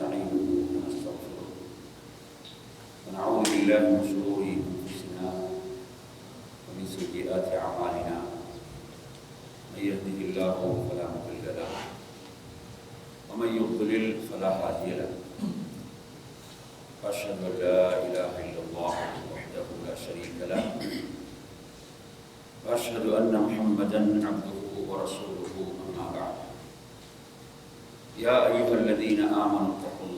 ونستعينه بالله من شرور أنفسنا ومن سيئات أعمالنا. من يهده الله فلا مضل له ومن يضلل فلا هادي له. وأشهد أن لا إله إلا الله وحده لا شريك له. وأشهد أن محمدا عبده ورسوله أما بعد. يا أيها الذين آمنوا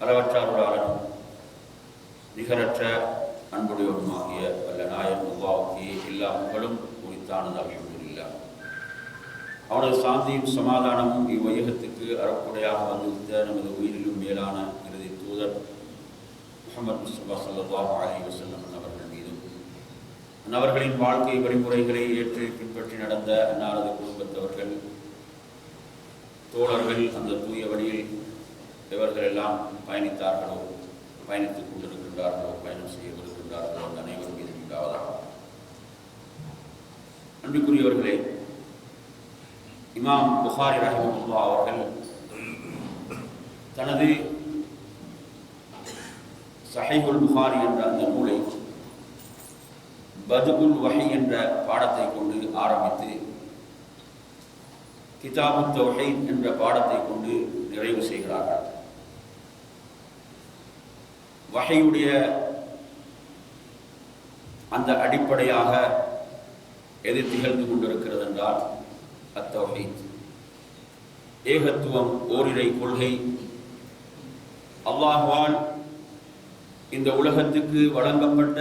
அளவற்றாருடாளனும் நிகரற்ற அன்புடையவனுமாகிய வல்ல நாயன் அல்லாவுக்கு எல்லா புகழும் குறித்தானது அல்ஹம்துலில்லாஹ் அவனது சாந்தியும் சமாதானமும் இவ்வையகத்துக்கு அறக்குடையாக வந்திருந்த நமது உயிரிலும் மேலான இறுதி தூதர் முகமது முஸ்தபா சல்லாஹ் அலி வசல்லம் அவர்கள் மீதும் அன்னவர்களின் வாழ்க்கை வழிமுறைகளை ஏற்று பின்பற்றி நடந்த அன்னாரது குடும்பத்தவர்கள் தோழர்கள் அந்த தூய வழியில் இவர்களெல்லாம் எல்லாம் பயணித்தார்களோ பயணித்துக் கொண்டிருக்கின்றார்களோ பயணம் செய்யவிருக்கின்றார்களோ அந்த அனைவரும் மீது உண்டாவதாக அன்புக்குரியவர்களே இமாம் புகாரி ரஹிமத்துல்லா அவர்கள் தனது சஹீஹுல் புகாரி என்ற அந்த நூலை பதுகுல் வகை என்ற பாடத்தை கொண்டு ஆரம்பித்து கிதாபு தௌஹீத் என்ற பாடத்தை கொண்டு நிறைவு செய்கிறார்கள். வகையுடைய அந்த அடிப்படையாக எது திகழ்ந்து கொண்டிருக்கிறது என்றால் அத்தௌஹீத். ஏகத்துவம் ஓரிரை கொள்கை. அல்லாஹ்வால் இந்த உலகத்துக்கு வழங்கப்பட்ட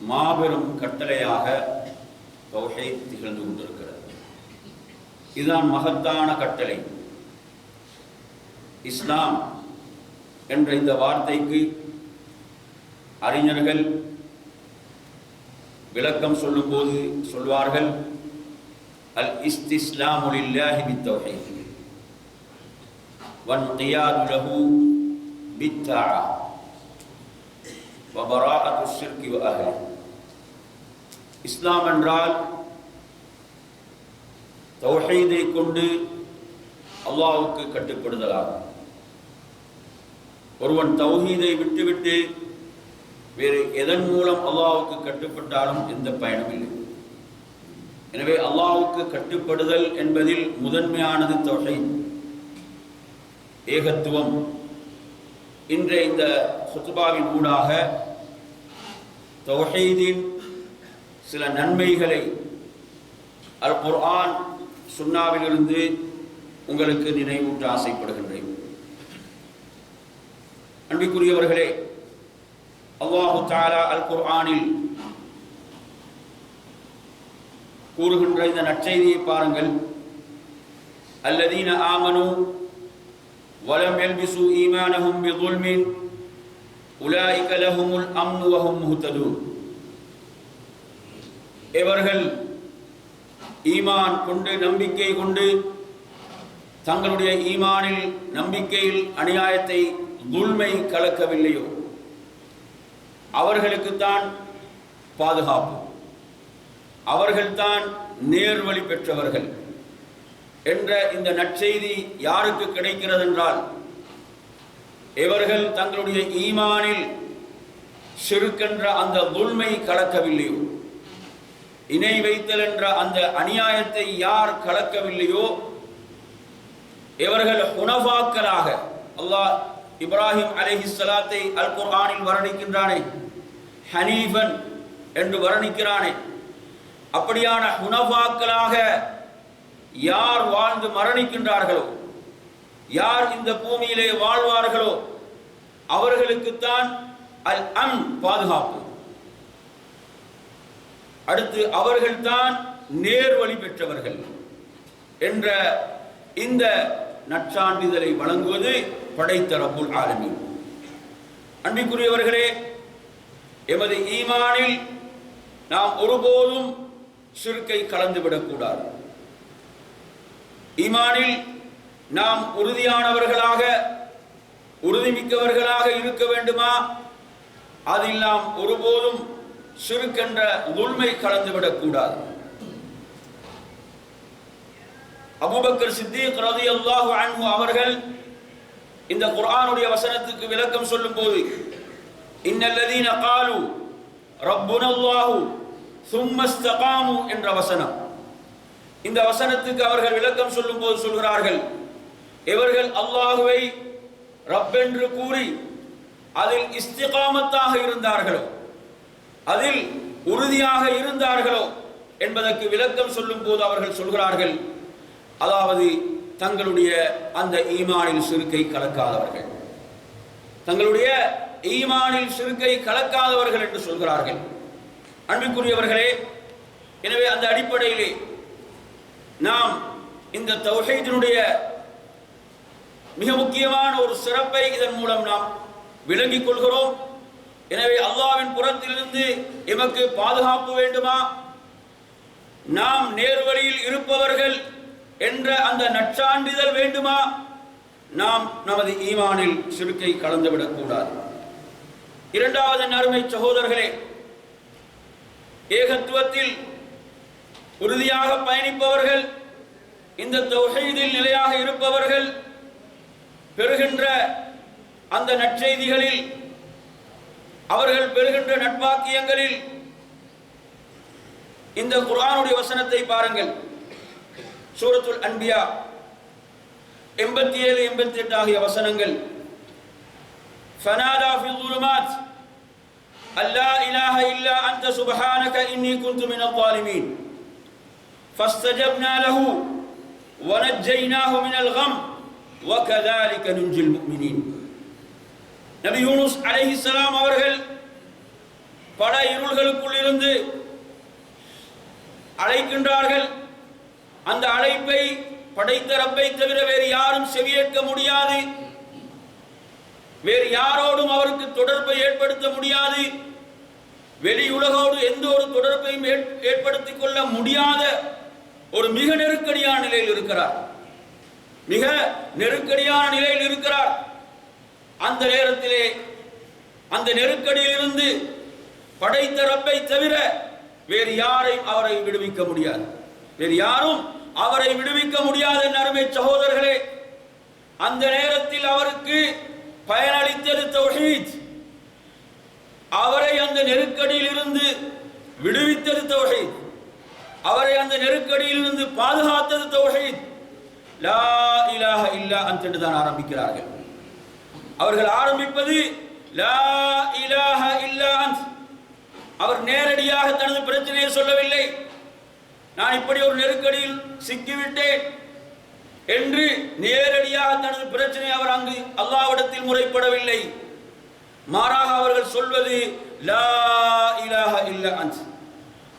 மாபெரும் கட்டளையாக தொகை திகழ்ந்து கொண்டிருக்கிறது. இதுதான் மகத்தான கட்டளை. இஸ்லாம் என்ற இந்த வார்த்தைக்கு அறிஞர்கள் விளக்கம் சொல்லும்போது சொல்வார்கள் அல் இஸ்திஸ்லாமு லில்லாஹி பித்தௌஹீத் வன் கியாது லஹு பித்தா வபராஅத்து ஷிர்கி வ அஹ்லி. இஸ்லாம் என்றால் தௌஹீதை கொண்டு அல்லாஹ்வுக்கு கட்டுப்படுதலாகும் ஒருவன் தௌஹீதை விட்டுவிட்டு வேறு எதன் மூலம் அல்லாவுக்கு கட்டுப்பட்டாலும் எந்த பயனும் இல்லை. எனவே அல்லாவுக்கு கட்டுப்படுதல் என்பதில் முதன்மையானது தொகை ஏகத்துவம். இன்றைய இந்த சுத்துபாவின் ஊடாக தொகைதின் சில நன்மைகளை அல் குர்ஆன் சுன்னாவிலிருந்து உங்களுக்கு நினைவூட்ட ஆசைப்படுகின்றேன். அன்பிற்குரியவர்களே அல்லாஹு தாலா அல் குர்ஆனில் கூறுகின்ற இந்த நற்செய்தியை பாருங்கள். அல்லதீன ஆமனு வலம் எல்பிசு ஈமானஹும் பிதுல்மின் உலாயிக லஹுமுல் அம்னு வஹும் முஹ்ததூன். இவர்கள் ஈமான் கொண்டு நம்பிக்கை கொண்டு தங்களுடைய ஈமானில் நம்பிக்கையில் அநியாயத்தை துல்மை கலக்கவில்லையோ? அவர்களுக்குத்தான் பாதுகாப்பு. அவர்கள்தான் நேர்வழி பெற்றவர்கள் என்ற இந்த நற்செய்தி யாருக்கு கிடைக்கிறது என்றால் இவர்கள் தங்களுடைய ஈமானில் சிறுக்கென்ற அந்த உள்மை கலக்கவில்லையோ இணை வைத்தல் என்ற அந்த அநியாயத்தை யார் கலக்கவில்லையோ இவர்கள் உணவாக்கலாக அல்லாஹ் இப்ராஹிம் அலேஹி சலாத்தை அல் குர்ஆனில் வர்ணிக்கின்றானே ஹனீஃபன் என்று வர்ணிக்கிறானே அப்படியான குணவாக்களாக யார் வாழ்ந்து மரணிக்கின்றார்களோ யார் இந்த பூமியிலே வாழ்வார்களோ அவர்களுக்குத்தான் அல் அம் பாதுகாப்பு அடுத்து அவர்கள்தான் நேர்வழி பெற்றவர்கள் என்ற இந்த நற்சான்றிதழை வழங்குவது படைத்த ரபுல் ஆலமி அன்பிற்குரியவர்களே எமது ஈமானில் நாம் ஒருபோதும் சிறுக்கை கலந்துவிடக்கூடாது. ஈமானில் நாம் உறுதியானவர்களாக உறுதிமிக்கவர்களாக இருக்க வேண்டுமா? அதில் நாம் ஒருபோதும் சிறுக்கென்ற உண்மை கலந்துவிடக்கூடாது. அபுபக்கர் சித்திக் ரலியல்லாஹு அன்ஹு அவர்கள் இந்த குர்ஆனுடைய வசனத்துக்கு விளக்கம் சொல்லும்போது இன்னல்லதீன காலு ரப்புனல்லாஹு சும்மஸ்தகாமு என்ற வசனம். இந்த வசனத்துக்கு அவர்கள் விளக்கம் சொல்லும்போது சொல்கிறார்கள் இவர்கள் அல்லாஹுவை ரப்பென்று கூறி அதில் இஸ்திகாமத்தாக இருந்தார்களோ அதில் உறுதியாக இருந்தார்களோ என்பதற்கு விளக்கம் சொல்லும் போது அவர்கள் சொல்கிறார்கள் அதாவது தங்களுடைய அந்த ஈமானில் சிறுக்கை கலக்காதவர்கள். தங்களுடைய ஈமானில் சிறுக்கை கலக்காதவர்கள் என்று சொல்கிறார்கள். அன்புக்குரியவர்களே எனவே அந்த அடிப்படையிலே நாம் இந்த தௌஹீதினுடைய மிக முக்கியமான ஒரு சிறப்பை இதன் மூலம் நாம் விளங்கிக் கொள்கிறோம். எனவே அல்லாவின் புறத்திலிருந்து எமக்கு பாதுகாப்பு வேண்டுமா? நாம் நேர்வழியில் இருப்பவர்கள் என்ற அந்த நற்சான்றிதழ் வேண்டுமா? நாம் நமது ஈமானில் சிறுக்கை கலந்துவிடக் கூடாது இரண்டாவது நறுமை சகோதரர்களே ஏகத்துவத்தில் உறுதியாக பயணிப்பவர்கள் இந்த தொகைதில் நிலையாக இருப்பவர்கள் பெறுகின்ற அந்த நற்செய்திகளில் அவர்கள் பெறுகின்ற நட்பாக்கியங்களில் இந்த குரானுடைய வசனத்தை பாருங்கள். சூரத்துல் அன்பியா எண்பத்தி ஏழு எண்பத்தி எட்டு ஆகிய வசனங்கள் فنادى في الظلمات أن لا إله إلا أنت سبحانك إني كنت من الظالمين فاستجبنا له ونجيناه من الغم وكذلك ننجي المؤمنين நபி யூனுஸ் அலைஹிஸ்ஸலாம் அவர்கள் பல இருள்களுக்குள் இருந்து அழைக்கின்றார்கள் அந்த அழைப்பை படைத்த ரப்பை தவிர வேறு யாரும் செவியேற்க முடியாது. வேறு யாரோடும் அவருக்கு தொடர்பை ஏற்படுத்த முடியாது. வெளி உலகோடு எந்த ஒரு தொடர்பையும் ஏற்- ஏற்படுத்திக் கொள்ள முடியாத ஒரு மிக நெருக்கடியான நிலையில் இருக்கிறார். மிக நெருக்கடியான நிலையில் இருக்கிறார். அந்த நேரத்திலே அந்த நெருக்கடியிலிருந்து படைத்த ரப்பை தவிர வேறு யாரையும் அவரை விடுவிக்க முடியாது. வேறு யாரும் அவரை விடுவிக்க முடியாத நறுமை சகோதரர்களே அந்த நேரத்தில் அவருக்கு பயனளித்தது தௌஹீத். அவரை அந்த நெருக்கடியில் இருந்து விடுவித்தது தௌஹீத். அவரை அந்த நெருக்கடியில் இருந்து பாதுகாத்தது தௌஹீத். லா இலாஹ இல்லா அன்ட்டு தான் ஆரம்பிக்கிறார்கள். அவர்கள் ஆரம்பிப்பது லா இலாஹ இல்லா அவர் நேரடியாக தனது பிரச்சனையை சொல்லவில்லை. நான் இப்படி ஒரு நெருக்கடியில் சிக்கிவிட்டேன் என்று நேரடியாக தனது பிரச்சனை அவர் அங்கு அல்லாவிடத்தில் முறைப்படவில்லை. மாறாக அவர்கள் சொல்வது லா இலாஹ இல்ல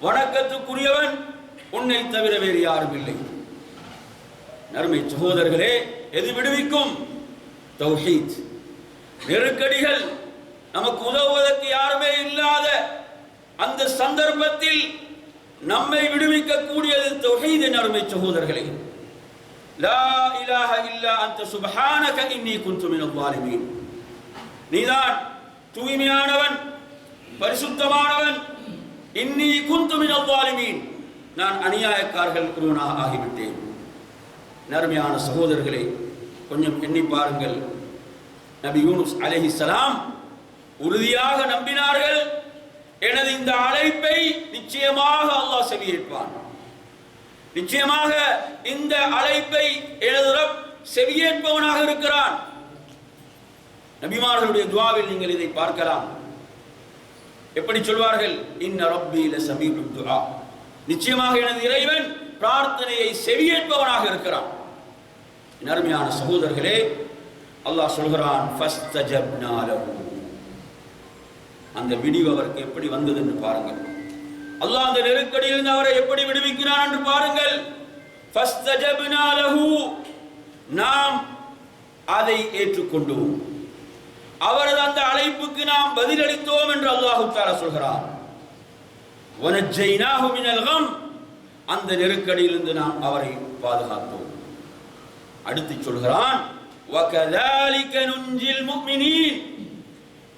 வணக்கத்துக்குரியவன் உன்னை தவிர வேறு யாரும் இல்லை. நறுமை சகோதரர்களே எது விடுவிக்கும்? தௌஹீத். நெருக்கடிகள் நமக்கு உதவுவதற்கு யாருமே இல்லாத அந்த சந்தர்ப்பத்தில் நம்மை விடுவிக்க கூடியது தௌஹீத் நறுமை சகோதரர்களே. லா இலாஹ இல்லா அந்த சுப்ஹானக இன்னி குன்து மினல் ஸாலிமீன். நீதான் தூய்மையானவன் பரிசுத்தமானவன் இன்னி குந்து மினல் வாலிமீன் நான் அநியாயக்காரர்கள் ஒருவனாக ஆகிவிட்டேன். நறுமையான சகோதரர்களே கொஞ்சம் எண்ணி பாருங்கள். நபி யூனுஸ் அலைஹிஸ்ஸலாம் உறுதியாக நம்பினார்கள். எனது இந்த அழைப்பை நிச்சயமாக அல்லாஹ் செவியேற்பான் நிச்சயமாக இந்த அழைப்பை எழுதுற செவியேற்பவனாக இருக்கிறான். நபிமார்களுடைய துவாவில் நீங்கள் இதை பார்க்கலாம். எப்படி சொல்வார்கள்? இன்ன ரப்பியில சமீபம் துஆ. நிச்சயமாக எனது இறைவன் பிரார்த்தனையை செவியேற்பவனாக இருக்கிறான். அருமையான சகோதரர்களே அல்லாஹ் சொல்கிறான் ஃபஸ்தஜப்னா லஹு. அந்த விடிவு அவருக்கு எப்படி வந்தது என்று பாருங்கள். அல்லாஹ் அந்த நெருக்கடியிலிருந்து அவரை எப்படி விடுவிக்கிறான் என்று பாருங்கள். நாம் அதை ஏற்றுக்கொண்டோம். அவரது அந்த அழைப்புக்கு நாம் பதிலளித்தோம் என்று அல்லாஹு தாரா சொல்கிறார். அந்த நெருக்கடியிலிருந்து நாம் அவரை பாதுகாத்தோம். அடுத்து சொல்கிறான்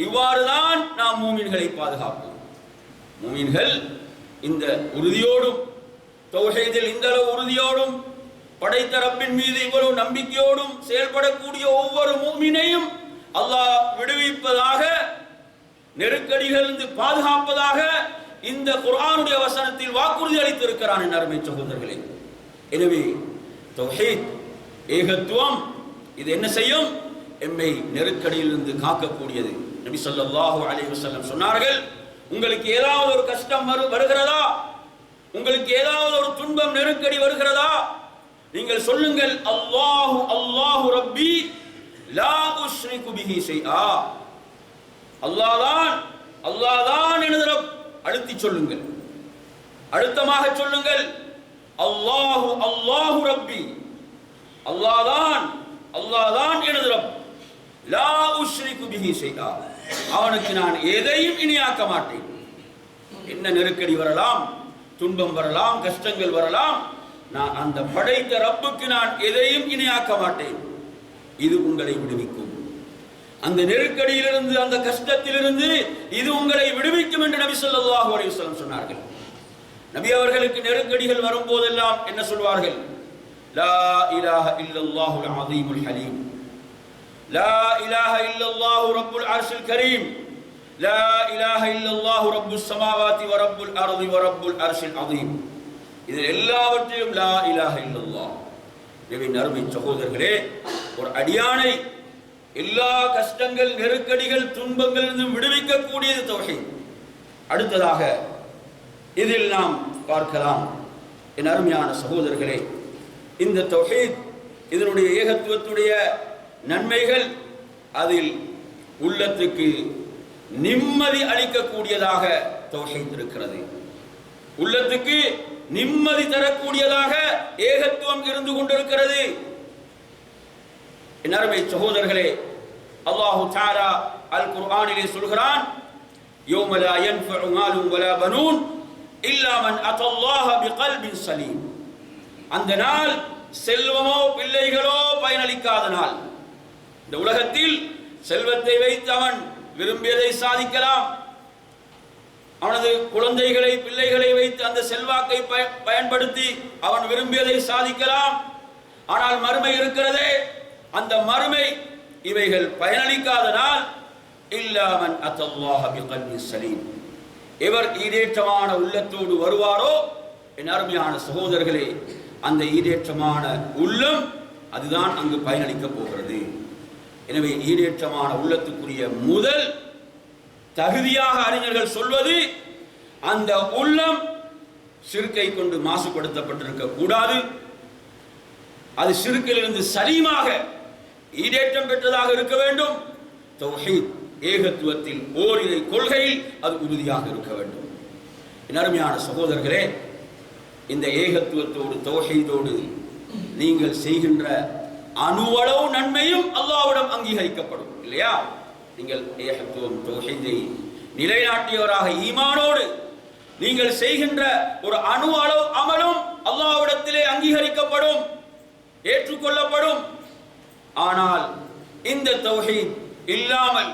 இவ்வாறுதான் நாம் மூமின்களை பாதுகாப்போம். மூமின்கள் இந்த உறுதியோடும் தௌஹீதில் இந்த அளவு உறுதியோடும் படைத்த ரப்பின் மீது இவ்வளவு நம்பிக்கையோடும் செயல்படக்கூடிய ஒவ்வொரு மூமினையும் அல்லாஹ் விடுவிப்பதாக நெருக்கடிகளிலிருந்து பாதுகாப்பதாக இந்த குரானுடைய வசனத்தில் வாக்குறுதி அளித்திருக்கிறான் என் அருமை சகோதரர்களே. எனவே தௌஹீத் ஏகத்துவம் இது என்ன செய்யும்? எம்மை நெருக்கடியிலிருந்து காக்கக்கூடியது. நபி ஸல்லல்லாஹு அலி வசல்லம் சொன்னார்கள் உங்களுக்கு ஏதாவது ஒரு கஷ்டம் வருகிறதா? உங்களுக்கு ஏதாவது ஒரு துன்பம் நெருக்கடி வருகிறதா? நீங்கள் சொல்லுங்கள் அல்லாஹு அல்லாஹு ரப்பி லா உஷ்ரிகு பிஹி ஷைஆ. அல்லாஹ்தான் அல்லாஹ்தான் எனது அழுத்தி சொல்லுங்கள். அழுத்தமாக சொல்லுங்கள் அல்லாஹு அல்லாஹு ரப்பி அல்லாஹ்தான் அல்லாஹ்தான் எனது ரப் லா உஷ்ரிகு பிஹி ஷைஆ. அவனுக்கு நான் எதையும் இணையாக்க மாட்டேன். என்ன நெருக்கடி வரலாம் துன்பம் வரலாம் கஷ்டங்கள் வரலாம் நான் அந்த படைத்த ரப்புக்கு நான் எதையும் இணையாக்க மாட்டேன். இது உங்களை விடுவிக்கும். அந்த நெருக்கடியிலிருந்து அந்த கஷ்டத்திலிருந்து இது உங்களை விடுவிக்கும் என்று நபி ஸல்லல்லாஹு அலைஹி வஸல்லம் சொன்னார்கள். நபி அவர்களுக்கு நெருக்கடிகள் வரும்போதெல்லாம் என்ன சொல்வார்கள்? லா இலாஹ இல்லல்லாஹுல் அஸீமுல் ஹலீம். லா إله إلا الله رب கரீம் லா لا إله إلا الله رب السماوات ورب الأرض ورب العرش العظيم. இது எல்லாவற்றிலும் லா இலாஹ இல்லல்லா எனவே நறுமை சகோதரர்களே ஒரு அடியானை எல்லா கஷ்டங்கள் நெருக்கடிகள் துன்பங்களிலிருந்து விடுவிக்கக்கூடியது தொகை அடுத்ததாக இதில் நாம் பார்க்கலாம். என் அருமையான சகோதரர்களே இந்த தொகை இதனுடைய ஏகத்துவத்துடைய நன்மைகள் அதில் உள்ளத்துக்கு நிம்மதி அளிக்கக்கூடியதாக தொகை உள்ளத்துக்கு நிம்மதி தரக்கூடியதாக ஏகத்துவம் இருந்து கொண்டிருக்கிறது. என் அருமை சகோதரர்களே அல்லாஹு தாரா அல் குர்ஆனிலே சொல்கிறான் யோமலா லா யன்ஃபஉ மாலும் வலா பனூன் இல்லா மன் அத்தல்லாஹ பிகல்பின் சலீம். அந்த நாள் செல்வமோ பிள்ளைகளோ பயனளிக்காத நாள். இந்த உலகத்தில் செல்வத்தை வைத்து அவன் விரும்பியதை சாதிக்கலாம். அவனது குழந்தைகளை பிள்ளைகளை வைத்து அந்த செல்வாக்கை பய- பயன்படுத்தி அவன் விரும்பியதை சாதிக்கலாம். ஆனால் மறுமை இருக்கிறதே அந்த மறுமை இவைகள் பயனளிக்காதனால் இல்லாமன் அத்தல்லாஹ சலீம் எவர் ஈடேற்றமான உள்ளத்தோடு வருவாரோ? என் அருமையான சகோதரர்களே அந்த ஈடேற்றமான உள்ளம் அதுதான் அங்கு பயனளிக்க போகிறது. எனவே ஈடேற்றமான உள்ளத்துக்குரிய முதல் தகுதியாக அறிஞர்கள் சொல்வது அந்த உள்ளம் சிறுக்கை கொண்டு மாசுபடுத்தப்பட்டிருக்க கூடாது. அது சிறுக்கிலிருந்து சலீமாக ஈடேற்றம் பெற்றதாக இருக்க வேண்டும். ஏகத்துவத்தில் ஓரிரை கொள்கையில் அது உறுதியாக இருக்க வேண்டும். நருமையான அருமையான சகோதரர்களே இந்த ஏகத்துவத்தோடு தொகைதோடு நீங்கள் செய்கின்ற அணுவளவு நன்மையும் அல்லாஹ்விடம் அங்கீகரிக்கப்படும் இல்லையா? நீங்கள் ஏகத்துவம் தௌஹீதை நிலைநாட்டியவராக ஈமானோடு நீங்கள் செய்கின்ற ஒரு அணு அளவு அமலும் அல்லாவிடத்திலே அங்கீகரிக்கப்படும் ஏற்றுக்கொள்ளப்படும். ஆனால் இந்த தௌஹீத் இல்லாமல்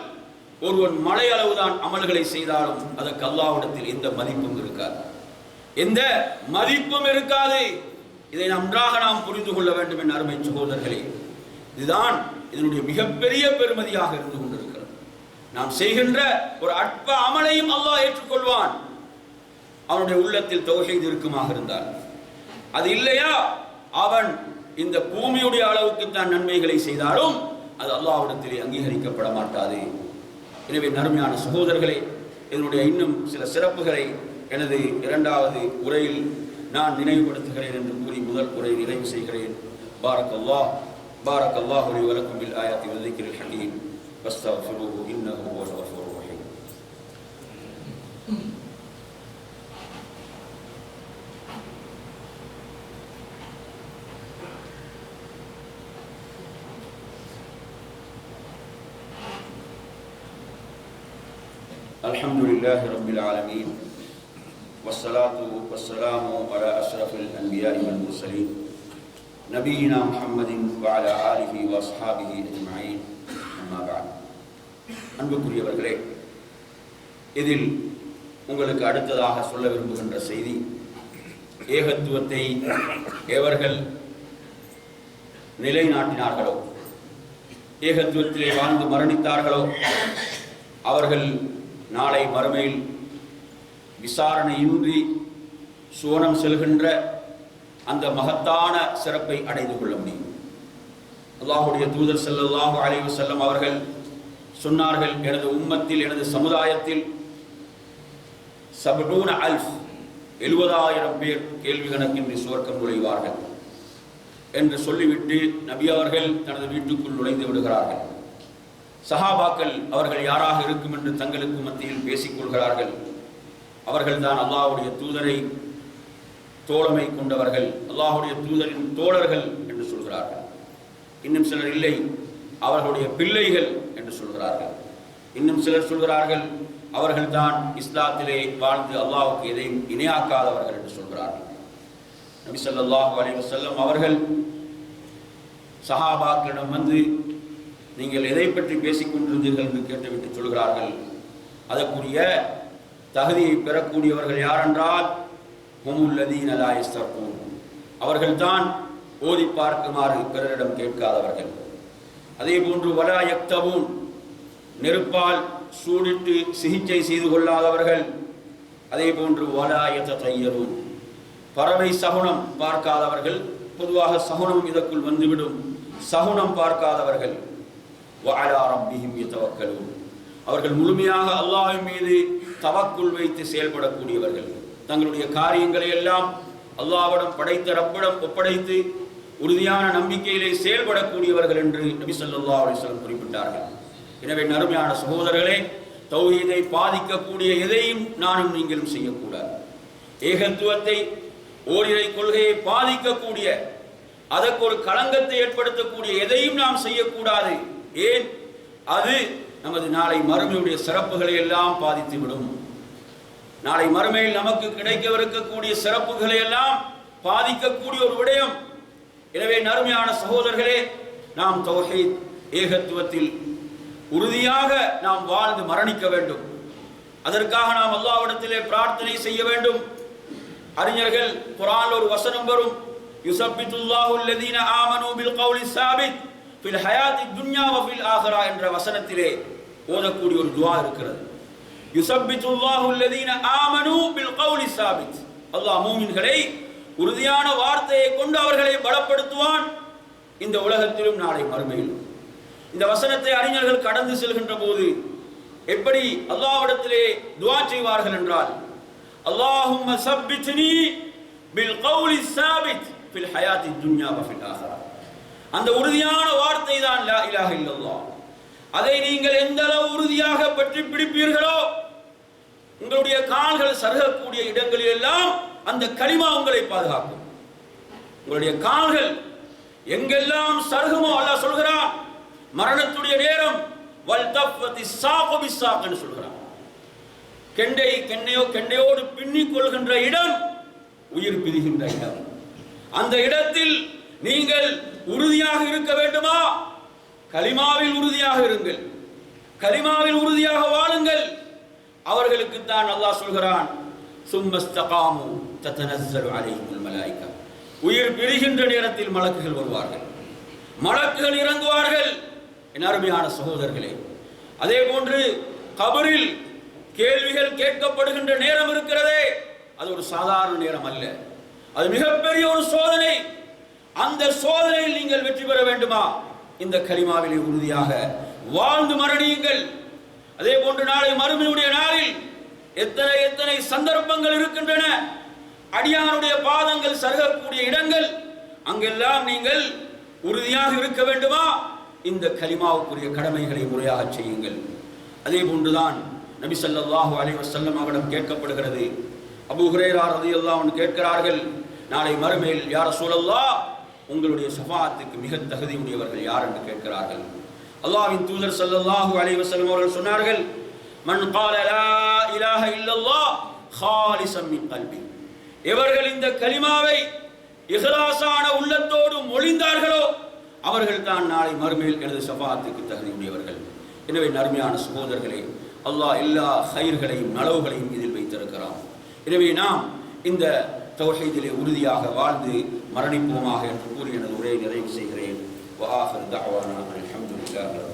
ஒருவன் மலை அளவுதான் அமல்களை செய்தாலும் அதற்கு அல்லாவிடத்தில் எந்த மதிப்பும் இருக்காது. எந்த மதிப்பும் இருக்காது. இதை நன்றாக நாம் புரிந்து கொள்ள வேண்டும் என் அருமை சகோதரர்களே. இதுதான் இதனுடைய மிகப்பெரிய பெருமதியாக இருந்து கொண்டிருக்கிறது. நாம் செய்கின்ற ஒரு அற்ப அமலையும் அல்லாஹ் ஏற்றுக்கொள்வான். அவனுடைய உள்ளத்தில் தௌஹீத் இருக்குமாக இருந்தால். அது இல்லையா? அவன் இந்த பூமியுடைய அளவுக்கு தான் நன்மைகளை செய்தாலும் அது அல்லாவிடத்திலே அங்கீகரிக்கப்பட மாட்டாது. எனவே நறுமையான சகோதரர்களே இதனுடைய இன்னும் சில சிறப்புகளை எனது இரண்டாவது உரையில் நான் நினைவுபடுத்துகிறேன் என்று கூறி முதல் உரை நிறைவு செய்கிறேன் பாரக் அல்லாஹ் பாரக் அல்லாஹ் லி வலக்கும் பில் ஆயாத்தி வல் திக்ரில் ஹகீம் வஸ்தக்ஃபிருஹு இன்னஹு ஹுவல் கஃபூருர் ரஹீம் الحمد لله رب العالمين والصلاة والسلام على أشرف الأنبياء والمرسلين نبينا محمد وعلى آله وأصحابه أجمعين أما بعد அன்புக்குரியவர்களே இதில் உங்களுக்கு அடுத்ததாக சொல்ல விரும்புகின்ற செய்தி ஏகத்துவத்தை எவர்கள் நிலைநாட்டினார்களோ ஏகத்துவத்திலே வாழ்ந்து மரணித்தார்களோ அவர்கள் நாளை மறுமையில் விசாரணையின்றி சுவனம் செல்கின்ற அந்த மகத்தான சிறப்பை அடைந்து கொள்ள முடியும். அல்லாஹுடைய தூதர் செல்லல்லாஹு அழைவு செல்லம் அவர்கள் சொன்னார்கள் எனது உம்மத்தில் எனது சமுதாயத்தில் சபடூன அல்ஃப் எழுபதாயிரம் பேர் கேள்வி கணக்கின்றி சுவர்க்கம் நுழைவார்கள் என்று சொல்லிவிட்டு நபி அவர்கள் தனது வீட்டுக்குள் நுழைந்து விடுகிறார்கள். சஹாபாக்கள் அவர்கள் யாராக இருக்கும் என்று தங்களுக்கு மத்தியில் பேசிக்கொள்கிறார்கள் அவர்கள்தான் அல்லாஹுடைய தூதரை தோழமை கொண்டவர்கள் அல்லாஹ்வுடைய தூதரின் தோழர்கள் என்று சொல்கிறார்கள். இன்னும் சிலர் இல்லை அவர்களுடைய பிள்ளைகள் என்று சொல்கிறார்கள். இன்னும் சிலர் சொல்கிறார்கள் அவர்கள்தான் இஸ்லாத்திலே வாழ்ந்து அல்லாஹுக்கு எதையும் இணையாக்காதவர்கள் என்று சொல்கிறார்கள். நபி சொல்லாஹு அலி வசல்லம் அவர்கள் சஹாபாக்களிடம் வந்து நீங்கள் எதை பற்றி பேசிக் கொண்டிருந்தீர்கள்? என்று கேட்டுவிட்டு சொல்கிறார்கள். அதற்குரிய தகுதியை பெறக்கூடியவர்கள் யாரென்றால் ஹுமுல்லதீன லா அவர்கள்தான் ஓதி பார்க்குமாறு பிறரிடம் கேட்காதவர்கள். அதே போன்று வலா யக்தபூன். நெருப்பால் சூடிட்டு சிகிச்சை செய்து கொள்ளாதவர்கள். அதே போன்று வலா தையரும் பறவை சகுனம் பார்க்காதவர்கள். பொதுவாக சகுனம் இதற்குள் வந்துவிடும். சகுனம் பார்க்காதவர்கள். வாழாரம் ரப்பிஹிம் யதவக்கலூன். அவர்கள் முழுமையாக அல்லாஹின் மீது தவக்குள் வைத்து செயல்படக்கூடியவர்கள். தங்களுடைய காரியங்களை எல்லாம் அல்லாவிடம் படைத்த ரப்பிடம் ஒப்படைத்து உறுதியான நம்பிக்கையிலே செயல்படக்கூடியவர்கள் என்று நபி சொல்லா அலைஹி குறிப்பிட்டார்கள். எனவே நறுமையான சகோதரர்களே தௌஹீதை பாதிக்கக்கூடிய எதையும் நானும் நீங்களும் செய்யக்கூடாது. ஏகத்துவத்தை ஓரிரை கொள்கையை பாதிக்கக்கூடிய அதற்கு ஒரு களங்கத்தை ஏற்படுத்தக்கூடிய எதையும் நாம் செய்யக்கூடாது. ஏன்? அது நமது நாளை மறுமையுடைய சிறப்புகளை எல்லாம் பாதித்துவிடும். நாளை மறுமையில் நமக்கு கிடைக்கவிருக்கக்கூடிய சிறப்புகளை எல்லாம் பாதிக்கக்கூடிய ஒரு விடயம். எனவே நறுமையான சகோதரர்களே நாம் தொகை ஏகத்துவத்தில் உறுதியாக நாம் வாழ்ந்து மரணிக்க வேண்டும். அதற்காக நாம் அல்லாவிடத்திலே பிரார்த்தனை செய்ய வேண்டும். அறிஞர்கள் குர்ஆன்ல ஒரு வசனம் வரும். யுசப்பித்துல்லாஹு அல்லதீன ஆமனு பில் கௌலி சாபித் ஃபில் ஹயாத்தி துன்யா வ ஆஹிரா என்ற வசனத்திலே ஓதக்கூடிய ஒரு துவா இருக்கிறது. யுசப்பித்துல்லாஹு அல்லதீன ஆமனு பில் கௌலி சாபித். அல்லாஹ் மூமின்களை உறுதியான வார்த்தையை கொண்டு அவர்களை பலப்படுத்துவான். இந்த உலகத்திலும் நாளை மறுமையிலும் இந்த வசனத்தை அறிஞர்கள் கடந்து செல்கின்ற போது எப்படி அல்லாவிடத்திலே துவா செய்வார்கள் என்றால் அல்லாஹும் சப்பித்னி பில் கௌலி சாபித் பில் ஹயாத்தி துன்யா வஃபில் அந்த உறுதியான வார்த்தை தான் லா இலாஹ இல்லல்லாஹ். அதை நீங்கள் எந்த அளவு உறுதியாக பற்றி பிடிப்பீர்களோ உங்களுடைய கால்கள் சருகக்கூடிய இடங்களில் எல்லாம் அந்த களிமா உங்களை பாதுகாக்கும். உங்களுடைய கால்கள் எங்கெல்லாம் சருகுமோ அல்லாஹ் சொல்கிறான் மரணத்துடைய நேரம் வல் தஃபதி சாகு சொல்கிறான். கெண்டை கெண்ணையோ கெண்டையோடு பின்னிக் கொள்கின்ற இடம் உயிர் பிரிகின்ற இடம். அந்த இடத்தில் நீங்கள் உறுதியாக இருக்க வேண்டுமா? கலிமாவில் உறுதியாக இருங்கள். கலிமாவில் உறுதியாக வாழுங்கள். அவர்களுக்கு தான் அல்லாஹ் சொல்கிறான் சும்மஸ்தகாமு தத்தனஸ்ஸலு அலைஹிமுல் மலாயிகா. உயிர் பிரிகின்ற நேரத்தில் மலக்குகள் வருவார்கள். மலக்குகள் இறங்குவார்கள். என் அருமையான சகோதரர்களே அதே போன்று கபரில் கேள்விகள் கேட்கப்படுகின்ற நேரம் இருக்கிறதே அது ஒரு சாதாரண நேரம் அல்ல. அது மிகப்பெரிய ஒரு சோதனை. அந்த சோதனையில் நீங்கள் வெற்றி பெற வேண்டுமா? இந்த கலிமாவிலே உறுதியாக வாழ்ந்து மரணியுங்கள். அதே போன்று நாளை மறுமையுடைய நாளில் எத்தனை எத்தனை சந்தர்ப்பங்கள் இருக்கின்றன. அடியானுடைய பாதங்கள் சருகக்கூடிய இடங்கள் அங்கெல்லாம் நீங்கள் உறுதியாக இருக்க வேண்டுமா? இந்த கலிமாவுக்குரிய கடமைகளை முறையாக செய்யுங்கள். அதே போன்றுதான் நபி சல்லாஹூ அலி வசல்லம் அவரிடம் கேட்கப்படுகிறது. அபு ஹுரைரா ரலியல்லாஹு அன்ஹு கேட்கிறார்கள் நாளை மறுமையில் யார் சூழல்லா உங்களுடைய சஃபாத்துக்கு மிக தகுதியுடையவர்கள் யார் என்று கேட்கிறார்கள்? அல்லாவின் தூதர் சல்லல்லாஹு அலைஹி வஸல்லம் அவர்கள் சொன்னார்கள் மண் கால இலாக இலாஹ இல்லல்லாஹ் ஹாலிஸம் மின் கல்பி. எவர்கள் இந்த கலிமாவை இஹ்லாஸான உள்ளத்தோடு மொழிந்தார்களோ அவர்கள் தான் நாளை மறுமையில் எனது சஃபாத்துக்கு தகுதியுடையவர்கள். எனவே நர்மையான சகோதரர்களே அல்லாஹ் எல்லா ஹயிர்களையும் நலவுகளையும் இதில் வைத்திருக்கிறான். எனவே நாம் இந்த தௌஹீதிலே உறுதியாக வாழ்ந்து மரணிப்போமாக என்று கூறி எனது உரையை நிறைவு செய்கிறேன். வஆஹிர் தஅவானா அலமதுல்லா